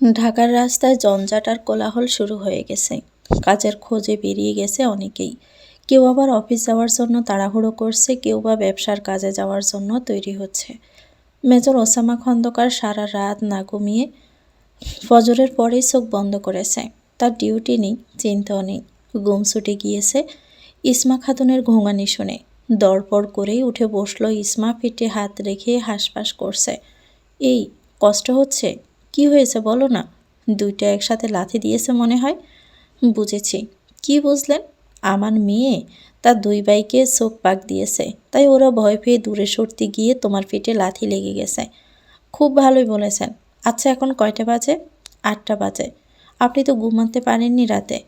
ঢাকার রাস্তায় জঞ্জাট আর কোলাহল শুরু হয়ে গেছে। কাজের খোঁজে বেরিয়ে গেছে অনেকেই। কেউ আবার অফিস যাওয়ার জন্য তাড়াহুড়ো করছে, কেউ বা ব্যবসার কাজে যাওয়ার জন্য তৈরি হচ্ছে। মেজর ওসামা খন্দকার সারা রাত না ঘুমিয়ে ফজরের পরেই চোখ বন্ধ করেছে। তার ডিউটি নেই, চিন্তাও নেই। ঘুম ছুটে গিয়েছে ইসমা খাতুনের ঘুঙানি শুনে। দরপড় করেই উঠে বসল ইসমা পিঠে হাত রেখে হাঁসফাঁস করছে। এই, কষ্ট হচ্ছে? কি হয়েছে বলো না? দুইটা একসাথে লাথি দিয়েছে মনে হয়। বুঝেছি। কি বুঝলেন? আমার মেয়ে? তার দুই ভাইকে চোখ পাক দিয়েছে। তাই ওরা ভয় পেয়ে দূরে সরতে গিয়ে তোমার পিঠে লাথি লেগে গেছে। খুব ভালোই বলেছেন। আচ্ছা এখন কয়টা বাজে? আটটা বাজে। আপনি তো ঘুমাতে পারেননি রাতে।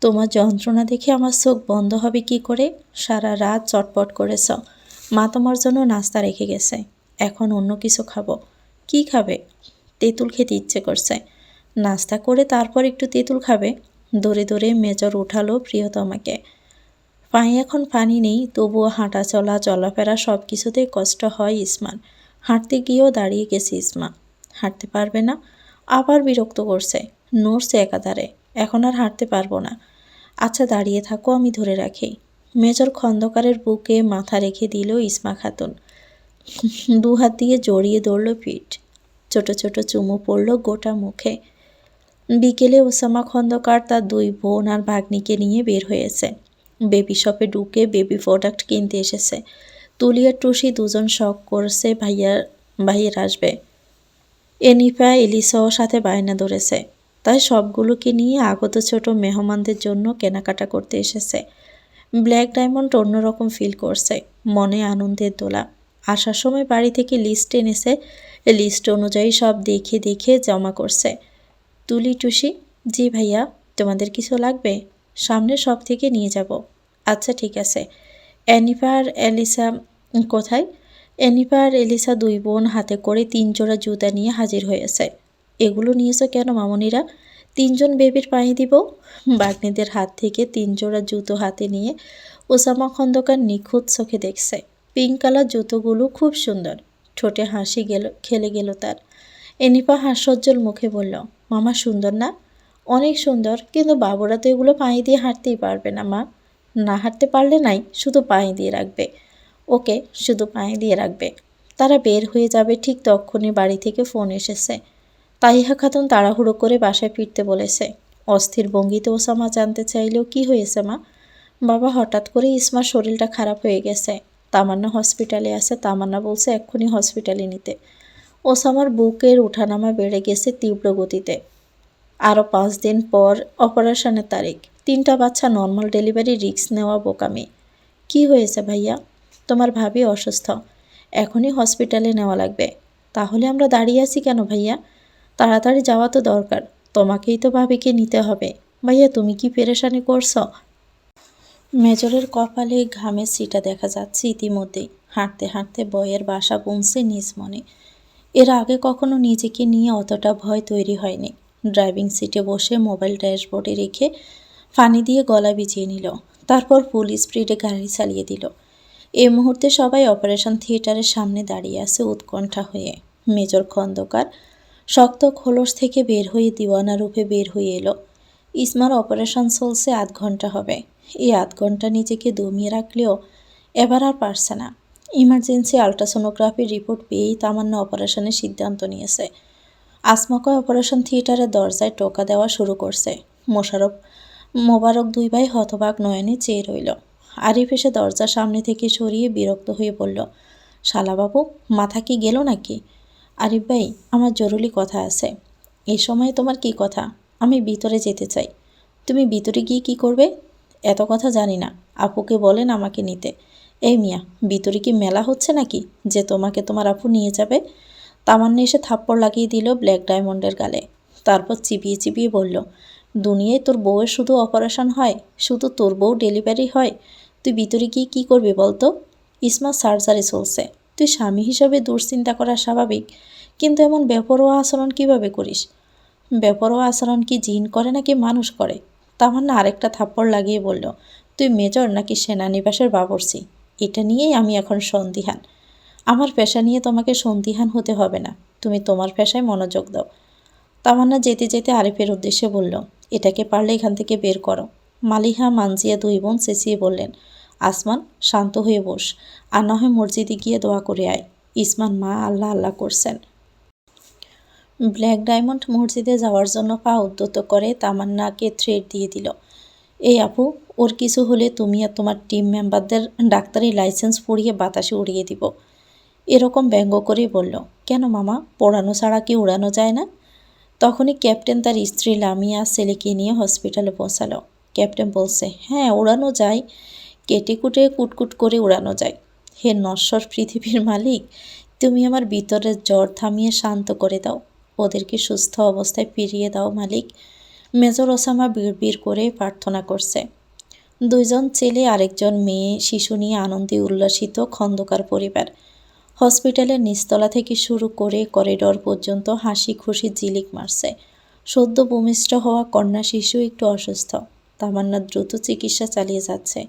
তোমার যন্ত্রণা দেখে আমার চোখ বন্ধ হবে কি করে? সারা রাত চটপট করেছ। মা তোমার জন্য নাস্তা রেখে গেছে। এখন অন্য কিছু খাব। কি খাবে? তেঁতুল খেতে ইচ্ছে করছে। নাস্তা করে তারপর একটু তেঁতুল খাবে। দৌড়ে দৌড়ে মেজর উঠালো প্রিয়তমাকে। পায়ে এখন পানি নেই, তবুও হাঁটা চলা, চলাফেরা সব কিছুতেই কষ্ট হয় ইসমান। হাঁটতে গিয়েও দাঁড়িয়ে গেছে ইসমা। হাঁটতে পারবে না, আবার বিরক্ত করছে। নড়ছে একাধারে, এখন আর হাঁটতে পারব না। আচ্ছা দাঁড়িয়ে থাকো, আমি ধরে রাখি। মেজর খন্দকারের বুকে মাথা রেখে দিল ইসমা খাতুন। দু হাত দিয়ে জড়িয়ে ধরল পিঠ। ছোট ছোট চুমু পড়ল গোটা মুখে। বিকেলে ওসামা খন্দকার তার দুই বোন আর ভাগ্নিকে নিয়ে বের হয়েছে। বেবি শপে ঢুকে বেবি প্রোডাক্ট কিনতে এসেছে। তুলিয়ার টুসি দুজন শখ করছে ভাইয়ার ভাইয়ের আসবে। এনিফা এলিসাও সাথে বায়না ধরেছে। তাই সবগুলোকে নিয়ে আগত ছোট মেহমানদের জন্য কেনাকাটা করতে এসেছে। ব্ল্যাক ডায়মন্ড অন্যরকম ফিল করছে, মনে আনন্দের দোলা। আসার সময় বাড়ি থেকে লিস্ট এনেছে। লিস্ট অনুযায়ী সব দেখে দেখে জমা করছে। তুলি, টুসি, জি ভাইয়া, তোমাদের কিছু লাগবে? সামনে সব থেকে নিয়ে যাব। আচ্ছা ঠিক আছে। অ্যানিফার এলিসা কোথায়? অ্যানিফা আর এলিসা দুই বোন হাতে করে তিন জোড়া জুতা নিয়ে হাজির হয়েছে। এগুলো নিয়েছো কেন মামনিরা? তিনজন বেবির পানি দিব? বাগ্নিদের হাত থেকে তিন জোড়া জুতো হাতে নিয়ে ওসামা খন্দকার নিখুঁত চোখে দেখছে। পিঙ্ক কালার জুতোগুলো খুব সুন্দর। ঠোঁটে হাসি গেল, খেলে গেল তার। এনিপা হাস্যজ্জ্বল মুখে বলল, মামা, সুন্দর না? অনেক সুন্দর, কিন্তু বাবুরা তো এগুলো পানি দিয়ে হাঁটতেই পারবে না, মা। না হাঁটতে পারলে নাই, শুধু পানি দিয়ে রাখবে। ওকে, শুধু পানি দিয়ে রাখবে। তারা বের হয়ে যাবে ঠিক তখনই বাড়ি থেকে ফোন এসেছে। তাইহা খাতুন তাড়াহুড়ো করে বাসায় ফিরতে বলেছে। অস্থির ভঙ্গিতে ওসামা জানতে চাইলেও কি হয়েছে, মা? বাবা, হঠাৎ করে ইসমার শরীরটা খারাপ হয়ে গেছে। তামান্না হসপিটালে আছে। তামান্না বলছে, এক্ষুনি হসপিটালে নিতে। ওসামার বুকের উঠানামা বেড়ে গেছে তীব্র গতিতে। আরও পাঁচ দিন পর অপারেশনের তারিখ। তিনটা বাচ্চা নর্মাল ডেলিভারি রিক্স নেওয়া বোকামি। কি হয়েছে ভাইয়া? তোমার ভাবি অসুস্থ। এখনই হসপিটালে নেওয়া লাগবে। তাহলে আমরা দাঁড়িয়ে আছি কেন ভাইয়া? তাড়াতাড়ি যাওয়া তো দরকার। তোমাকেই তো ভাবিকে নিতে হবে। ভাইয়া, তুমি কি পেরেশানি করছ? মেজরের কপালে ঘামের সিটা দেখা যাচ্ছে ইতিমধ্যেই। হাঁটতে হাঁটতে বয়ের বাসা পৌঁছে নিজ মনে। এর আগে কখনো নিজেকে নিয়ে অতটা ভয় তৈরি হয়নি। ড্রাইভিং সিটে বসে মোবাইল ড্যাশবোর্ডে রেখে ফানি দিয়ে গলা ভিজিয়ে নিল। তারপর ফুল স্পিডে গাড়ি চালিয়ে দিল। এ মুহূর্তে সবাই অপারেশন থিয়েটারের সামনে দাঁড়িয়ে আছে উৎকণ্ঠা হয়ে। মেজর খন্দকার শক্ত খোলস থেকে বের হয়ে দিওয়ানা রূপে বের হয়ে এলো। ইসমার অপারেশন চলছে আধ ঘণ্টা হবে। এই আধ ঘণ্টা নিজেকে দমিয়ে রাখলেও এবার আর পারছে না। ইমার্জেন্সি আলট্রাসোনোগ্রাফির রিপোর্ট পেয়েই তামান্না অপারেশনের সিদ্ধান্ত নিয়েছে। আসমাকয় অপারেশন থিয়েটারের দরজায় টোকা দেওয়া শুরু করছে। মোশারফ মোবারক দুই ভাই হতবাক নয়নে চেয়ে রইল। আরিফ এসে দরজার সামনে থেকে সরিয়ে বিরক্ত হয়ে বলল শালাবাবু মাথা কি গেল নাকি? আরিফ ভাই, আমার জরুরি কথা আছে। এ সময় তোমার কি কথা? আমি ভিতরে যেতে চাই। তুমি ভিতরে গিয়ে কি করবে? এত কথা জানি না। আপুকে বলেন আমাকে নিতে। এই মিয়া, ভিতরে কি মেলা হচ্ছে নাকি? যে তোমাকে তোমার আপু নিয়ে যাবে? তামান্না এসে থাপ্পড় লাগিয়ে দিল ব্ল্যাক ডায়মন্ডের গালে। তারপর চিবিয়ে চিবিয়ে বলল, দুনিয়ায় তোর বউয়ের শুধু অপারেশন হয়, শুধু তোর বউ ডেলিভারি হয়। তুই ভিতরে গিয়ে কী করবি বলতো? ইসমা সার্জারি চলছে। তুই স্বামী হিসাবে দুশ্চিন্তা করা স্বাভাবিক, কিন্তু এমন বেপরোয়া আচরণ কীভাবে করিস? বেপরোয়া আচরণ কি জিন করে নাকি মানুষ করে? তামান্না আরেকটা থাপ্পড় লাগিয়ে বলল, তুই মেজর নাকি সেনানিবাসের বাবরসি এটা নিয়েই আমি এখন সন্দিহান। আমার পেশা নিয়ে তোমাকে সন্দিহান হতে হবে না। তুমি তোমার পেশায় মনোযোগ দাও। তামান্না যেতে যেতে আরিফের উদ্দেশ্যে বলল, এটাকে পারলে এখান থেকে বের করো। মালিহা, মানজিয়া দুই বোন চেঁচিয়ে বললেন, আসমান, শান্ত হয়ে বস। আর না হয় মসজিদে গিয়ে দোয়া করে আয়। ইসমান মা আল্লাহ আল্লাহ করছেন। ব্ল্যাক ডায়মন্ড মসজিদে যাওয়ার জন্য পা উদ্যত করে তামান্নাকে থ্রেড দিয়ে দিল। এই আপু, ওর কিছু হলে তুমি আর তোমার টিম মেম্বারদের ডাক্তারি লাইসেন্স পড়িয়ে বাতাসে উড়িয়ে দিব। এরকম ব্যঙ্গ করেই বলল, কেন মামা, পড়ানো ছাড়া কি উড়ানো যায় না? তখনই ক্যাপ্টেন তার স্ত্রী লামিয়া ছেলেকে নিয়ে হসপিটালে পৌঁছালো। ক্যাপ্টেন বলছে হ্যাঁ উড়ানো যায়। কেটে কুটে কুটকুট করে উড়ানো যায়। হে নশ্বর পৃথিবীর মালিক, তুমি আমার ভিতরের জ্বর থামিয়ে শান্ত করে দাও। ওদেরকে সুস্থ অবস্থায় ফিরিয়ে দাও মালিক। মেজর ওসামা বিড়বিড় করে প্রার্থনা করছে। দুইজন ছেলে, আরেকজন মেয়ে, শিশু নিয়ে আনন্দে উল্লাসিত খন্দকার পরিবার। হসপিটালের নিচতলা থেকে শুরু করে করিডর পর্যন্ত হাসি খুশি জিলিক মারছে। সদ্য ভূমিষ্ঠ হওয়া কন্যা শিশু একটু অসুস্থ। তামান্না দ্রুত চিকিৎসা চালিয়ে যাচ্ছে।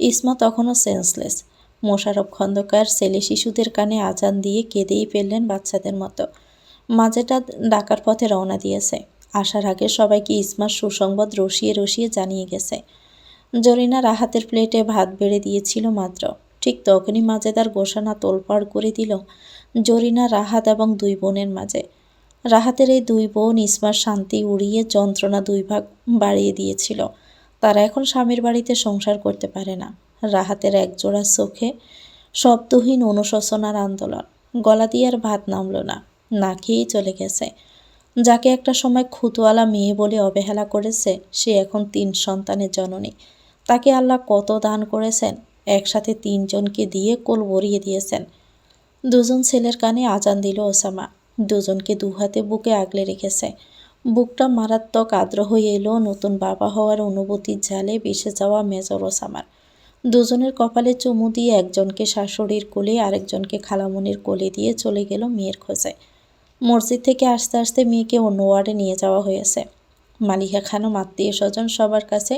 ইসমা তখনও সেন্সলেস মোশারফ খন্দকার ছেলে শিশুদের কানে আজান দিয়ে কেঁদেই ফেললেন বাচ্চাদের মতো। মাঝেটা ডাকার পথে রওনা দিয়েছে। আসার আগে সবাইকে ইসমার সুসংবাদ রসিয়ে রসিয়ে জানিয়ে গেছে। জরিনা রাহাতের প্লেটে ভাত বেড়ে দিয়েছিল মাত্র। ঠিক তখনই মাজেদার গোসানা তোলপাড় করে দিল জরিনা, রাহাত এবং দুই বোনের মাঝে। রাহাতের এই দুই বোন ইসমার শান্তি উড়িয়ে যন্ত্রণা দুই ভাগ বাড়িয়ে দিয়েছিল। তারা এখন স্বামীর বাড়িতে সংসার করতে পারে না। রাহাতের একজোড়া চোখে শব্দহীন অনুশোচনার আন্দোলন। গলা দিয়ে আর ভাত নামল না। না খেয়েই চলে গেছে। যাকে একটা সময় খুতুয়ালা মেয়ে বলে অবহেলা করেছে, সে এখন তিন সন্তানের জননী। তাকে আল্লাহ কত দান করেছেন? একসাথে তিনজনকে দিয়ে কোল ভরিয়ে দিয়েছেন। দুজন ছেলের কানে আজান দিল ওসামা। দুজনকে দুহাতে বুকে আগলে রেখেছে। বুকটা মারাত্মক আদ্র হয়ে এলো নতুন বাবা হওয়ার অনুভূতির জালে বেসে যাওয়া মেজর ওসামার। দুজনের কপালে চুমু দিয়ে একজনকে শাশুড়ির কোলে আরেকজনকে খালামনির কোলে দিয়ে চলে গেল মেয়ের খোঁজে। মসজিদ থেকে আস্তে আস্তে মেয়েকে অন্য ওয়ার্ডে নিয়ে যাওয়া হয়েছে। মালিকা খানম আত্মীয় স্বজন সবার কাছে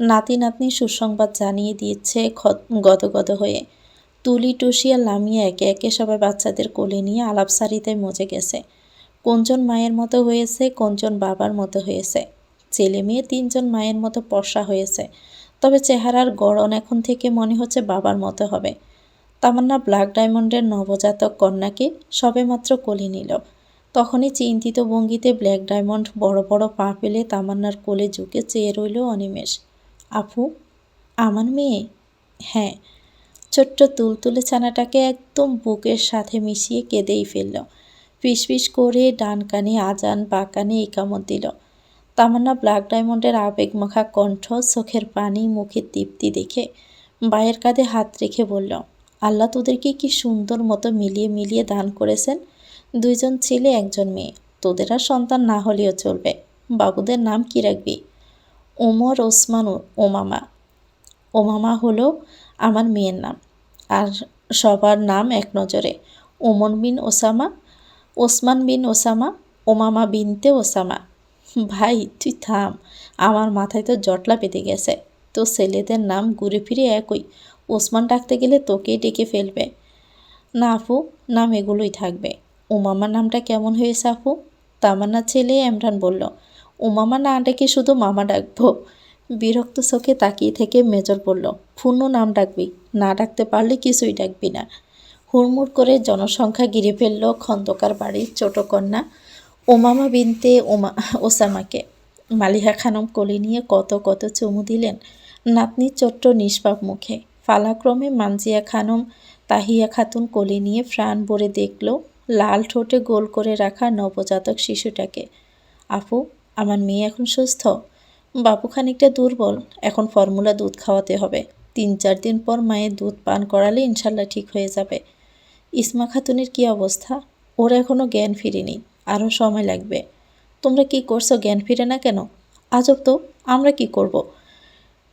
নাতি নাতনি সুসংবাদ জানিয়ে দিয়েছে গদগদ হয়ে। তুলি টুসিয়া লামিয়ে একে একে সবাই বাচ্চাদের কোলে নিয়ে আলাপসারিতে মজে গেছে। কোনজন মায়ের মতো হয়েছে, কোনজন বাবার মতো হয়েছে। ছেলে মেয়ে তিনজন মায়ের মতো পর্ষা হয়েছে। তবে চেহারার গড়ন এখন থেকে মনে হচ্ছে বাবার মতো হবে। তামান্না ব্ল্যাক ডায়মন্ডের নবজাতক কন্যাকে সবেমাত্র কোলে নিল। তখনই চিন্তিত ভঙ্গিতে ব্ল্যাক ডায়মন্ড বড় বড় পা পেলে তামান্নার কোলে ঝুঁকে চেয়ে রইল অনিমেষ। আপু, আমার মেয়ে? হ্যাঁ। ছোট্ট তুলতুলে ছানাটাকে একদম বুকের সাথে মিশিয়ে কেঁদেই ফেলল। ফিস করে ডান কানে আজান, বা কানে একামত দিল। তামান্না ব্ল্যাক ডায়মন্ডের আবেগমাখা কণ্ঠ চোখের পানি মুখের দীপ্তি দেখে বায়ের কাঁধে হাত রেখে বলল আল্লাহ তোদেরকে কি সুন্দর মতো মিলিয়ে মিলিয়ে দান করেছেন? দুইজন ছেলে, একজন মেয়ে। তোদের আর সন্তান না হলেও চলবে। বাবুদের নাম কি রাখবি? ওমর, ওসমান, ওমামা। ওমামা হলো আমার মেয়ের নাম। আর সবার নাম এক নজরে। ওমন বিন ওসামা, ওসমান বিন ওসামা, ওমামা বিনতে ওসামা। ভাই, তুই থাম। আমার মাথায় তো জটলা পেতে গেছে। তো ছেলেদের নাম ঘুরে ফিরে একই। ওসমান ডাকতে গেলে তোকেই ডেকে ফেলবে। না আপু, নাম এগুলোই থাকবে। উমামা নামটা কেমন হয়েছে আপু? তামান্না ছেলে এমরান বলল। উমামা না ডেকে শুধু মামা ডাকবো। বিরক্ত চোখে তাকিয়ে থেকে মেজর বলল, পূর্ণ নাম ডাকবি। না ডাকতে পারলে কিছুই ডাকবি না। হুড়মুড় করে জনসংখ্যা গিরে ফেলল খন্দকার বাড়ির ছোট কন্যা ওমামা বিনতে ওমা ওসামাকে। মালিহা খানম কোলে নিয়ে কত কত চুমু দিলেন। নাতনির ছোট্ট নিষ্পাপ মুখে। ফালাক্রমে মানজিয়া খানম তাহিয়া খাতুন কোলে নিয়ে প্রাণ ভরে দেখল, লাল ঠোঁটে গোল করে রাখা নবজাতক শিশুটাকে। আপু, আমার মেয়ে এখন সুস্থ? বাবু খানিকটা দুর্বল, এখন ফর্মুলা দুধ খাওয়াতে হবে। তিন চার দিন পর মায়ের দুধ পান করালে ইনশাল্লাহ ঠিক হয়ে যাবে। ইসমা খাতুনের কি অবস্থা? ওর এখনও জ্ঞান ফিরেনি, আরও সময় লাগবে। তোমরা কি করছ জ্ঞান ফিরে না কেন? আজব তো, আমরা কি করব।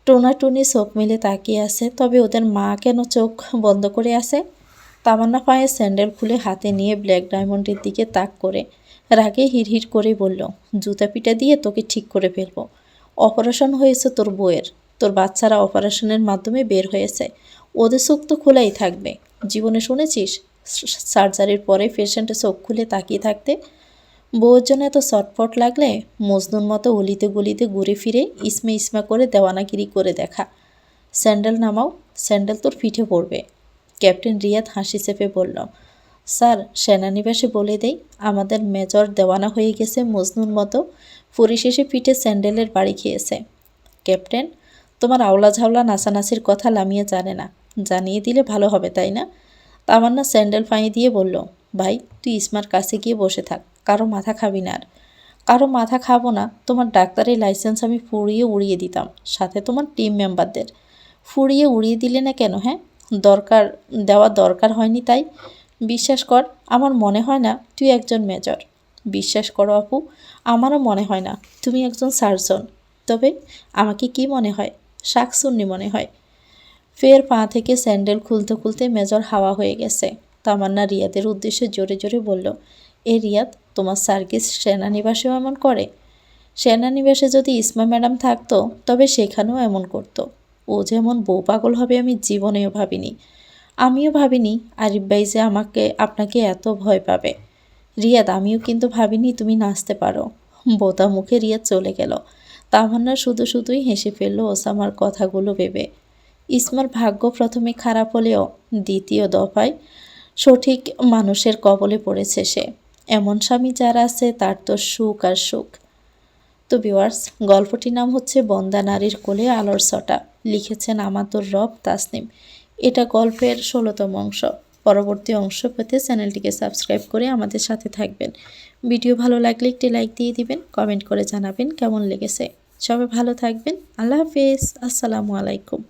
টোনাটুনি চোখ মিলে তাকিয়ে আছে, তবে ওদের মা কেন চোখ বন্ধ করে আছে? তামান্না পায়ে স্যান্ডেল খুলে হাতে নিয়ে ব্ল্যাক ডায়মন্ডের দিকে তাক করে রাগে হিড়হিড় করে বলল, জুতা পিটা দিয়ে তোকে ঠিক করে ফেলব। অপারেশন হয়েছে তোর বইয়ের তোর বাচ্চারা অপারেশনের মাধ্যমে বের হয়েছে। ওদের চোখ তো খোলাই থাকবে। জীবনে শুনেছিস, সার্জারির পরে পেশেন্টের চোখ খুলে তাকিয়ে থাকতে বউয়ের জন্য এত চটপট লাগলে মজনুর মতো অলিতে গলিতে ঘুরে ফিরে ইসমে ইসমা করে দেওয়ানাগিরি করে দেখা। স্যান্ডেল নামাও, স্যান্ডেল তোর পিঠে পড়বে। ক্যাপ্টেন রিয়াদ হাসি চেপে বলল, স্যার, সেনানিবাসে বলে দেই, আমাদের মেজর দেওয়ানা হয়ে গেছে মজনুর মতো। পরিশেষে পিঠে স্যান্ডেলের বাড়ি খেয়েছে। ক্যাপ্টেন, তোমার আওলা ঝাওলা নাচানাচির কথা লামিয়ে জানে না। জানিয়ে দিলে ভালো হবে, তাই না? তামান্না স্যান্ডেল ফাঁয়ে দিয়ে বলল, ভাই, তুই ইসমার কাছে গিয়ে বসে থাক। কারও মাথা খাবি না আর। কারও মাথা খাব না, তোমার ডাক্তারের লাইসেন্স আমি ফুরিয়ে উড়িয়ে দিতাম, সাথে তোমার টিম মেম্বারদের ফুরিয়ে উড়িয়ে দিলে না কেন হ্যাঁ? দরকার, দেওয়া দরকার হয়নি তাই। বিশ্বাস কর, আমার মনে হয় না তুই একজন মেজর বিশ্বাস করো আপু, আমারও মনে হয় না তুমি একজন সার্জন তবে আমাকে কি মনে হয়? শাকসুন্নি মনে হয়। ফের পা থেকে স্যান্ডেল খুলতে খুলতে মেজর হাওয়া হয়ে গেছে। তামান্না রিয়াদের উদ্দেশ্যে জোরে জোরে বলল, এ রিয়াদ তোমার সার্কিস সেনানিবাসেও এমন করে? সেনানিবাসে যদি ইসমা ম্যাডাম থাকতো, তবে সেখানেও এমন করতো। ও যেমন বউ পাগল হবে আমি জীবনেও ভাবিনি। আমিও ভাবিনি, আরিফ ভাই যে আমাকে, আপনাকে এত ভয় পাবে। রিয়াদ, আমিও কিন্তু ভাবিনি তুমি নাচতে পারো। বোতা মুখে রিয়াদ চলে গেল। তামান্না শুধু শুধুই হেসে ফেলল ওসামার কথাগুলো ভেবে। ইসমার ভাগ্য প্রথমে খারাপ হলেও দ্বিতীয় দফায় সঠিক মানুষের কবলে পড়েছে সে। এমন স্বামী যারা আছে, তার তো সুখ আর সুখ। তো ভিওয়ার্স গল্পটির নাম হচ্ছে বন্দা নারীর কোলে আলোর সটা লিখেছেন আমাতুর রব তাসনিম। এটা গল্পের ষোলোতম অংশ। পরবর্তী অংশ পেতে চ্যানেলটিকে সাবস্ক্রাইব করে আমাদের সাথে থাকবেন। ভিডিও ভালো লাগলে একটি লাইক দিয়ে দিবেন, কমেন্ট করে জানাবেন কেমন লেগেছে। সবাই ভালো থাকবেন। আল্লাহ হাফিজ। আসসালামু আলাইকুম।